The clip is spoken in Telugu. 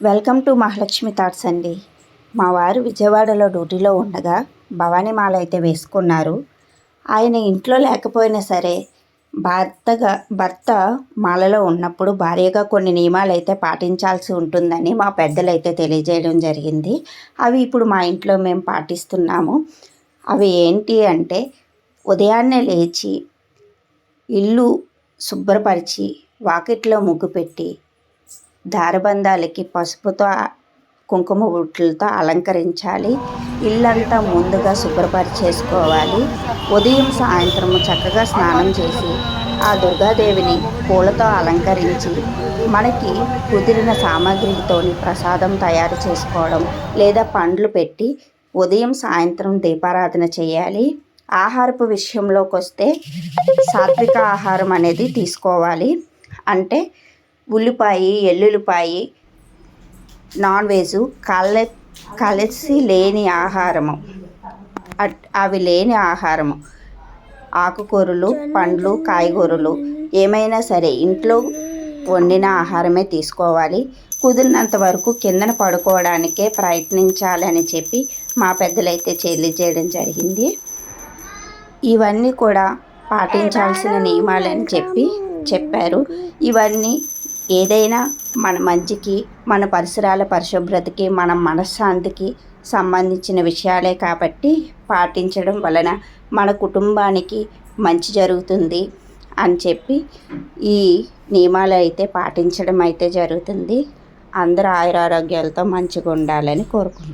వెల్కమ్ టు మహాలక్ష్మి థాట్స్ అండి. మా వారు విజయవాడలో డ్యూటీలో ఉండగా భవానీ మాల అయితే వేసుకున్నారు. ఆయన ఇంట్లో లేకపోయినా సరే భర్తగా భర్త మాలలో ఉన్నప్పుడు భార్యగా కొన్ని నియమాలు అయితే పాటించాల్సి ఉంటుందని మా పెద్దలు అయితే తెలియజేయడం జరిగింది. అవి ఇప్పుడు మా ఇంట్లో మేము పాటిస్తున్నాము. అవి ఏంటి అంటే ఉదయాన్నే లేచి ఇల్లు శుభ్రపరిచి వాకిట్లో ముగ్గు పెట్టి దారబంధాలకి పసుపుతో కుంకుమ బుట్లతో అలంకరించాలి. ఇల్లంతా ముందుగా శుభ్రపరిచేసుకోవాలి. ఉదయం సాయంత్రం చక్కగా స్నానం చేసి ఆ దుర్గాదేవిని పూలతో అలంకరించి మనకి కుదిరిన సామాగ్రితోని ప్రసాదం తయారు చేసుకోవడం లేదా పండ్లు పెట్టి ఉదయం సాయంత్రం దీపారాధన చేయాలి. ఆహారపు విషయంలోకి వస్తే సాత్విక ఆహారం అనేది తీసుకోవాలి. అంటే ఉల్లిపాయ ఎల్లుల్లిపాయ నాన్ వెజ్ కల కలిసి లేని ఆహారము. అట్- అవి లేని ఆహారము. ఆకుకూరలు పండ్లు కాయగూరలు ఏమైనా సరే ఇంట్లో వండిన ఆహారమే తీసుకోవాలి. కుదిరినంత వరకు కిందన పడుకోవడానికే ప్రయత్నించాలని చెప్పి మా పెద్దలైతే చేయడం జరిగింది. ఇవన్నీ కూడా పాటించాల్సిన నియమాలని చెప్పి చెప్పారు. ఇవన్నీ ఏదైనా మన మంచికి మన పరిసరాల పరిశుభ్రతకి మన మనశ్శాంతికి సంబంధించిన విషయాలే కాబట్టి పాటించడం వలన మన కుటుంబానికి మంచి జరుగుతుంది అని చెప్పి ఈ నియమాలు అయితే పాటించడం అయితే జరుగుతుంది. అందరూ ఆయురారోగ్యాలతో మంచిగా ఉండాలని కోరుకుంటున్నాను